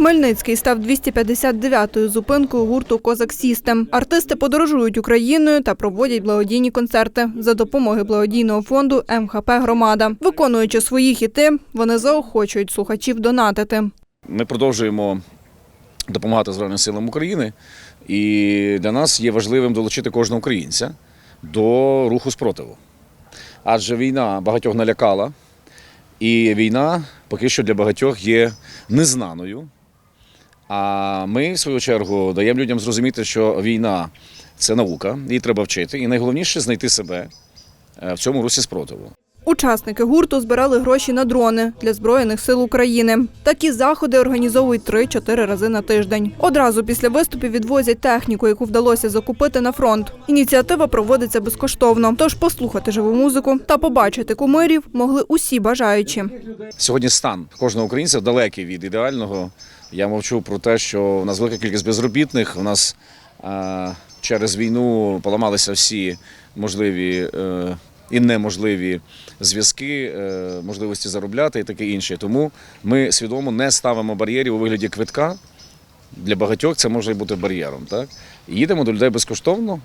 Хмельницький став 259-ю зупинкою гурту Козак Сістем. Артисти подорожують Україною та проводять благодійні концерти за допомоги благодійного фонду МХП Громада. Виконуючи свої хіти, вони заохочують слухачів донатити. Ми продовжуємо допомагати Збройним силам України, і для нас є важливим долучити кожного українця до руху спротиву. Адже війна багатьох налякала, і війна поки що для багатьох є незнаною. А ми, в свою чергу, даємо людям зрозуміти, що війна це наука, її треба вчити, і найголовніше знайти себе е, в цьому русі спротиву. Учасники гурту збирали гроші на дрони для збройних сил України. Такі заходи організовують 3-4 рази на тиждень. Одразу після виступів відвозять техніку, яку вдалося закупити на фронт. Ініціатива проводиться безкоштовно. Тож послухати живу музику та побачити кумирів могли усі бажаючі. Сьогодні стан кожного українця далекий від ідеального. Я мовчу про те, що у нас велика кількість безробітних. У нас е, через війну поламалися всі можливі е, і неможливі зв'язки, е, можливості заробляти і таке інше. Тому ми свідомо не ставимо бар'єрів у вигляді квитка. Для багатьох це може бути бар'єром. Так? Їдемо до людей безкоштовно,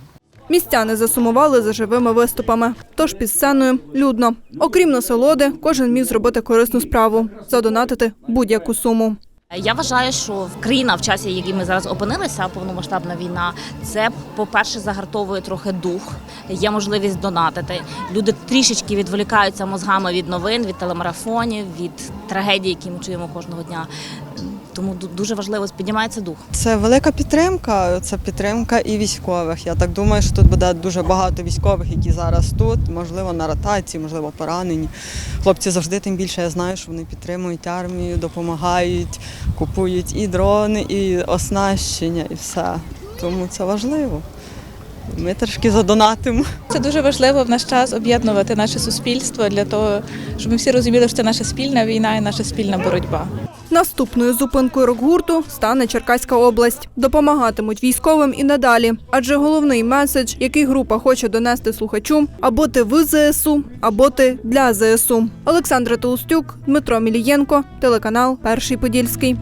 Містяни засумували за живими виступами. Тож під сценою людно. Окрім насолоди, кожен міг зробити корисну справу задонатити будь-яку суму. Я вважаю, що країна в часі, в якій ми зараз опинилися, повномасштабна війна, це по-перше загартовує трохи дух, є можливість донатити. Люди трішечки відволікаються мозгами від новин, від телемарафонів, від трагедії, які ми чуємо кожного дня. Тому дуже важливо піднімається дух. Це велика підтримка. Це підтримка і військових. Я так думаю, що тут буде дуже багато військових, які зараз тут, можливо, на ротації, можливо, поранені. Хлопці завжди тим більше я знаю, що вони підтримують армію, допомагають, купують і дрони, і оснащення, і все. Тому це важливо. Ми трошки задонатимо. Це дуже важливо в наш час об'єднувати наше суспільство для того, щоб ми всі розуміли, що це наша спільна війна і наша спільна боротьба. Наступною зупинкою рок-гурту стане Черкаська область. Допомагатимуть військовим і надалі. Адже головний меседж, який група хоче донести слухачу, або ти в ЗСУ, або ти для ЗСУ. Олександра Толстюк, Дмитро Мілієнко, телеканал Перший Подільський.